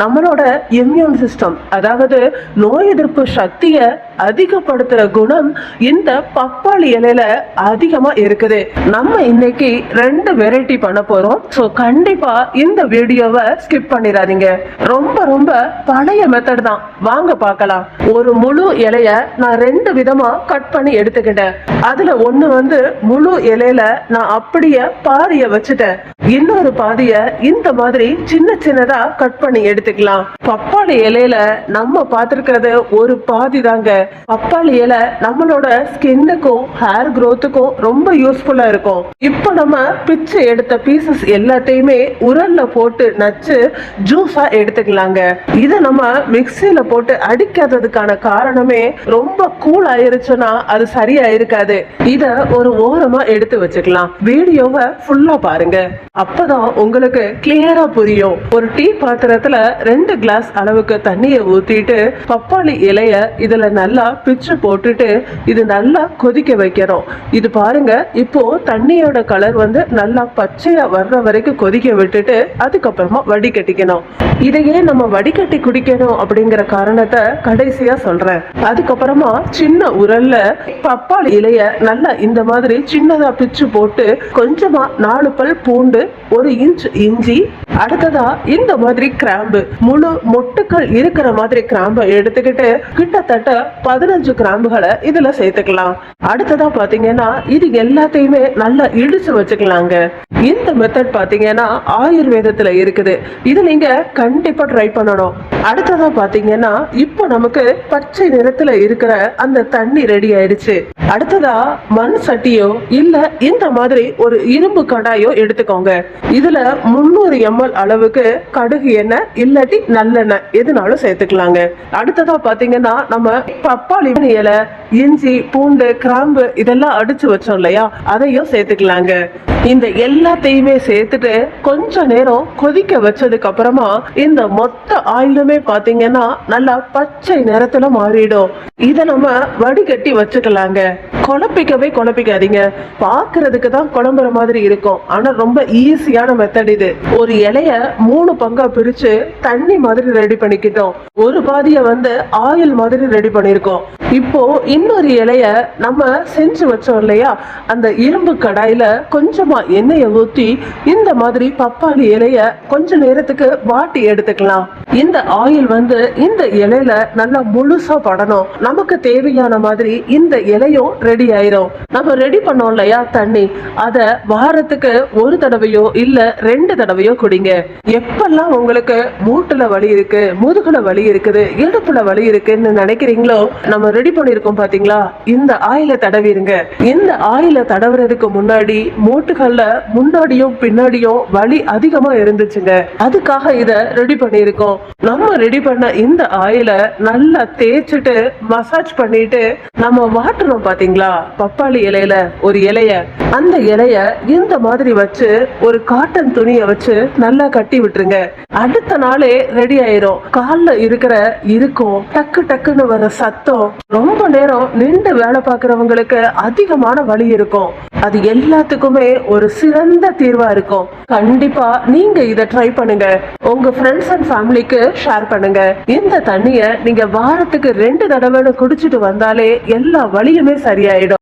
நம்மளோட immune system அதாவது நோய் எதிர்ப்பு சக்தியை அதிகப்படுத்துற குணம் இந்த பப்பாளி இலையில அதிகமா இருக்குது. நம்ம இன்னைக்கு ரெண்டு வெரைட்டி பண்ண போறோம். ஸோ கண்டிப்பா இந்த வீடியோவை ஸ்கிப் பண்ணிடாதீங்க. ரொம்ப ரொம்ப பழைய மெத்தட் தான். வாங்க பார்க்கலாம். ஒரு முழு இலைய நான் ரெண்டு விதமா கட் பண்ணி எடுத்துக்கிட்டேன். அதுல ஒண்ணு வந்து முழு இலையில நான் அப்படியே பாதிய வச்சுட்டேன். இன்னொரு பாதிய இந்த மாதிரி சின்ன சின்னதா கட் பண்ணி எடுத்துக்கலாம். பப்பாளி இலையில நம்ம பார்த்திருக்கிறது ஒரு பாதி தாங்க பப்பாளி இலை நம்மளோட ஸ்கின்னுக்கும் ஹேர் க்ரோத்துக்கும் ரொம்ப யூஸ்ஃபுல்லா இருக்கும். இப்போ நம்ம பிச்சு எடுத்த பீசஸ் எல்லாத்தையுமே உரல்ல போட்டு நச்சு ஜூஸா எடுத்துக்கலாங்க. இதை நம்ம மிக்சியில போட்டு அடிக்காததுக்கான காரணமே ரொம்ப கூல் ஆயிருச்சுன்னா அது சரியா இருக்காது இத ஒரு ஓரமா எடுத்து வச்சுக்கலாம். வீடியோவை ஃபுல்லா பாருங்க. அப்பதான் உங்களுக்கு கிளியரா புரியும். ஒரு டீ பாத்திரத்துல ரெண்டு கிளாஸ் அளவுக்கு தண்ணியை ஊத்திட்டு பப்பாளி இலைய இதுல நல்லா பிச்சு போட்டுட்டு இது நல்லா கொதிக்க வைக்கிறோம் இது பாருங்க இப்போ தண்ணியோட கலர் வந்து நல்லா பச்சையா வர்ற வரைக்கும் கொதிக்க விட்டுட்டு அதுக்கப்புறமா வடிகட்டிக்கணும். இதையே நம்ம வடிகட்டி குடிக்கணும் அப்படிங்கிற காரணத்தை கடைசியா சொல்றேன். அதுக்கப்புறமா சின்ன உரல்ல பப்பாளி இலைய நல்லா இந்த மாதிரி சின்னதா பிச்சு போட்டு கொஞ்சமா நாலு பல் பூண்டு ஒரு இன்ச் இஞ்சி அடுத்ததா இந்த மாதிரி கிராம்பு. முழு மொட்டுக்கள் இருக்கிற மாதிரி கிராம்பை எடுத்துக்கிட்டு கிட்டத்தட்ட பதினஞ்சு கிராம்புகளை இதுல சேர்த்துக்கலாம். அடுத்ததா பாத்தீங்கன்னா இது எல்லாத்தையுமே நல்லா இடிச்சு வச்சுக்கலாங்க. இந்த மெத்தட் பாத்தீங்கன்னா ஆயுர்வேதத்துல இருக்குது. இது நீங்க கண்டிப்பா ட்ரை பண்ணணும். அடுத்ததா பாத்தீங்கன்னா இப்போ நமக்கு பச்சை நிறத்துல இருக்கிற அந்த தண்ணி ரெடி ஆயிடுச்சு. அடுத்ததா மண் சட்டியோ இல்ல இந்த மாதிரி ஒரு இரும்பு கடாயோ எடுத்துக்கோங்க. இதுல முந்நூறு எம்எல் அளவுக்கு கடுகு எண்ணெய் இல்லாட்டி நல்லெண்ணெய் எதுனாலும் சேர்த்துக்கலாங்க. அடுத்ததா பாத்தீங்கன்னா நம்ம பப்பாளி இலை இஞ்சி பூண்டு கிராம்பு இதெல்லாம் அடிச்சு வச்சோம் இல்லையா? அதையும் சேர்த்துக்கலாங்க. இந்த எல்லாத்தையுமே சேர்த்துட்டு கொஞ்ச நேரம் கொதிக்க வச்சதுக்கு அப்புறமா இந்த மொத்த ஆயிலுமே பாத்தீங்கன்னா நல்லா பச்சை நிறத்துல மாறிடும். இத நம்ம வடிகட்டி வச்சுக்கலாங்க. குழப்பிக்கவே குழப்பிக்காதீங்க. பாக்குறதுக்கு தான் குழம்புற மாதிரி இருக்கும். ஆனா ரொம்ப ஈஸியான மெத்தட் இது. ஒரு இலைய மூணு பங்கா பிரிச்சு தண்ணி மாதிரி ரெடி பண்ணிக்கிட்டோம். ஒரு பாதிய வந்து ஆயில் மாதிரி ரெடி பண்ணிருக்கோம் இப்போ இன்னொரு இலைய நம்ம செஞ்சு வச்சோம் இல்லையா? அந்த இரும்பு கடாயில கொஞ்சமா எண்ணெயை ஊத்தி இந்த மாதிரி பப்பாளி இலைய கொஞ்ச நேரத்துக்கு வாட்டி எடுத்துக்கலாம். இந்த ஆயில் வந்து இந்த இலையில நல்லா முழுசா படணும். நமக்கு தேவையான மாதிரி இந்த இலையும் ரெடி ஆயிரும். நம்ம ரெடி பண்ணோம் இல்லையா தண்ணி? அத வாரத்துக்கு ஒரு தடவையோ இல்ல ரெண்டு தடவையோ குடிங்க. எப்பெல்லாம் உங்களுக்கு மூட்டுல வலி இருக்கு முதுகுல வலி இருக்குது இடுப்புல வலி இருக்குன்னு நினைக்கிறீங்களோ நம்ம ரெடி பண்ணிருக்கோம் பாத்தீங்களா? இந்த ஆயில தடவிருங்க இந்த ஆயில தடவுறதுக்கு முன்னாடி மூட்டுகள்ல முன்னாடியும் பின்னாடியும் வலி அதிகமா இருந்துச்சுங்க. அதுக்காக இத ரெடி பண்ணியிருக்கோம். நம்ம ரெடி பண்ண இந்த ஆயில நல்லா தேய்ச்சிட்டு மசாஜ் பண்ணிட்டு நம்ம வாட்டுறோம் பாத்தீங்களா? பப்பாளி இலையில ஒரு இலைய. அந்த இலைய இந்த மாதிரி வச்சு ஒரு காட்டன் துணியை வச்சு நல்லா கட்டி விட்டுருங்க. அடுத்த நாளே ரெடி ஆயிரும். கால்ல இருக்கிற இருக்கும் டக்கு டக்குன்னு வர சத்தம். ரொம்ப நேரம் நின்று வேலை பார்க்கறவங்களுக்கு அதிகமான வலி இருக்கும். அது எல்லாத்துக்குமே ஒரு சிறந்த தீர்வா இருக்கும். கண்டிப்பா நீங்க இதை ட்ரை பண்ணுங்க. உங்க ஃப்ரெண்ட்ஸ் அண்ட் ஃபேமிலிக்கு ஷேர் பண்ணுங்க. இந்த தண்ணிய நீங்க வாரத்துக்கு ரெண்டு தடவை குடிச்சிட்டு வந்தாலே எல்லா வலியுமே சரியாயிடும்.